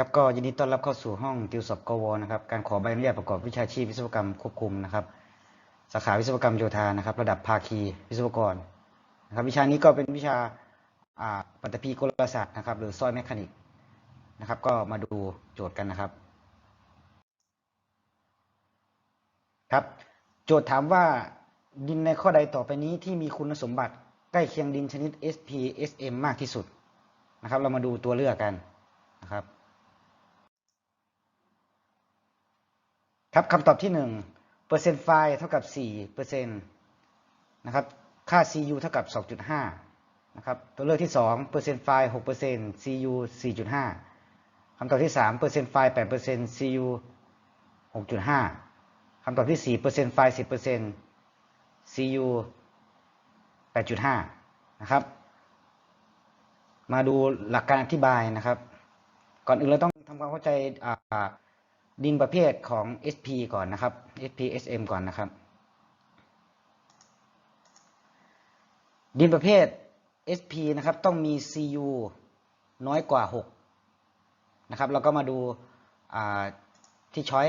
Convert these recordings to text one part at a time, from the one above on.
ครับก็ยินดีต้อนรับเข้าสู่ห้องติวสอบกวนะครับการขอใบอนุญาตประกอบวิชาชีพวิศวกรรมควบคุมนะครับสาขาวิศวกรรมโยธานะครับ ระดับภาคีวิศวกรนะครับ วิชานี้ก็เป็นวิชาปัตตภีกลศาสตร์นะครับ หรือซอยแมคานิกนะครับ ก็มาดูโจทย์กันนะครับ ครับ โจทย์ถามว่าดินในข้อใดต่อไปนี้ที่มีคุณสมบัติใกล้เคียงดินชนิด SP SM มากที่สุดนะครับ เรามาดูตัวเลือกกันนะครับ ครับคำตอบที่หนึ่งเปอร์เซ็นต์ไฟล์เท่ากับสี่เปอร์เซ็นต์นะครับค่า CU เท่ากับสองจุดห้านะครับตัวเลือกที่สองเปอร์เซ็นต์ไฟล์หกเปอร์เซ็นต์ CU สี่จุดห้าคำตอบที่สามเปอร์เซ็นต์ไฟล์แปดเปอร์เซ็นต์ CU หกจุดห้าคำตอบที่สี่เปอร์เซ็นต์ไฟล์สิบเปอร์เซ็นต์ CU แปดจุดห้านะครับมาดูหลักการอธิบายนะครับ ก่อนอื่นเราต้องทำความเข้าใจอ่า ดินประเภทของ SP ก่อนนะครับ SP SM ก่อนนะครับ ดินประเภท SP นะครับต้องมี CU น้อยกว่า 6 นะครับ เราก็มาดูที่ช้อย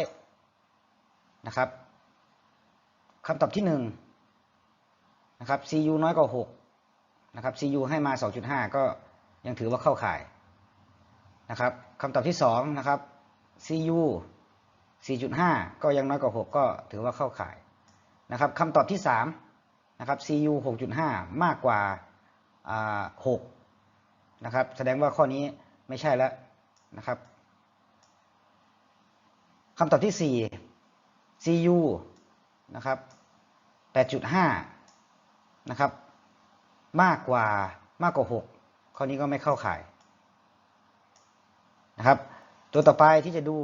นะครับคำตอบที่1นะครับ CU น้อยกว่า 6 นะครับ CU ให้มา 2.5 ก็ยังถือว่าเข้าข่ายนะครับคำตอบที่ 2 นะครับ CU 4.5 ก็ยังน้อยกว่า 6 ก็ถือว่าเข้าข่ายนะครับคำตอบที่3นะครับ CU 6.5 มากกว่า6นะครับแสดงว่าข้อนี้ไม่ใช่แล้วนะครับคำตอบที่ 4 CU นะครับ 8.5 นะครับ มากกว่ามากกว่า 6 ข้อนี้ก็ไม่เข้าข่ายนะครับ ตัวต่อไปที่จะดู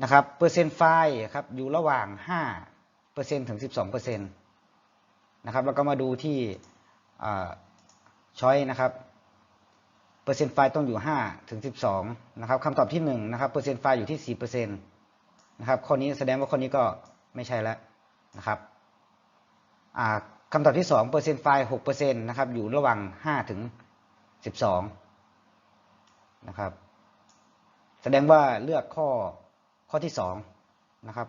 นะครับเปอร์เซ็นต์ไฟล์ครับอยู่ระหว่าง5เปอร์เซ็นต์ถึง 12เปอร์เซ็นต์นะครับแล้วก็มาดูที่ช้อยนะครับเปอร์เซ็นต์ไฟล์ต้องอยู่5ถึง12นะครับคำตอบที่1นะครับเปอร์เซ็นต์ไฟล์อยู่ที่4เปอร์เซ็นต์นะครับข้อนี้แสดงว่าข้อนี้ก็ไม่ใช่แล้วนะครับคำตอบที่2เปอร์เซ็นต์ไฟล์6เปอร์เซ็นต์นะครับอยู่ระหว่าง5ถึง12นะครับแสดงว่าเลือกข้อ ข้อที่สองนะครับ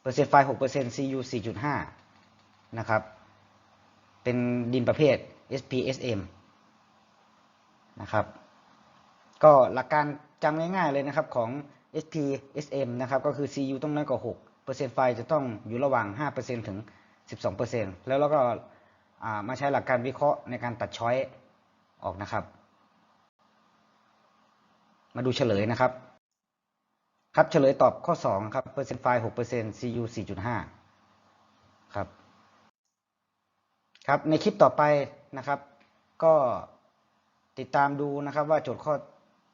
เปอร์เซ็นต์ไฟล์หกเปอร์เซ็นต์ CU สี่จุดห้านะครับ เป็นดินประเภท SPSM นะครับ ก็หลักการจำง่ายๆเลยนะครับของ SPSM นะครับก็คือ CU ต้องน้อยกว่า6เปอร์เซ็นต์ไฟจะต้องอยู่ระหว่าง5%ถึง 12%แล้วเราก็มาใช้หลักการวิเคราะห์ในการตัดช้อยออกนะครับ มาดูเฉลยนะครับ ครับเฉลยตอบข้อ 2 ครับเปอร์เซ็นต์ไฟล์6เปอร์เซ็นต์ CU 4.5ครับ ครับ ในคลิปต่อไปนะครับ ก็ติดตามดูนะครับว่าโจทย์ข้อ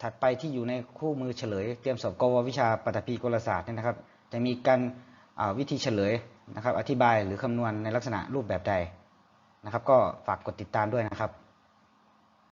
ถัดไปที่อยู่ในคู่มือเฉลย เตรียมสอบกววิชาปฐพีกลศาสตร์นี่นะครับ จะมีการวิธีเฉลยนะครับ อธิบายหรือคำนวณในลักษณะรูปแบบใดนะครับ ก็ฝากกดติดตามด้วยนะครับ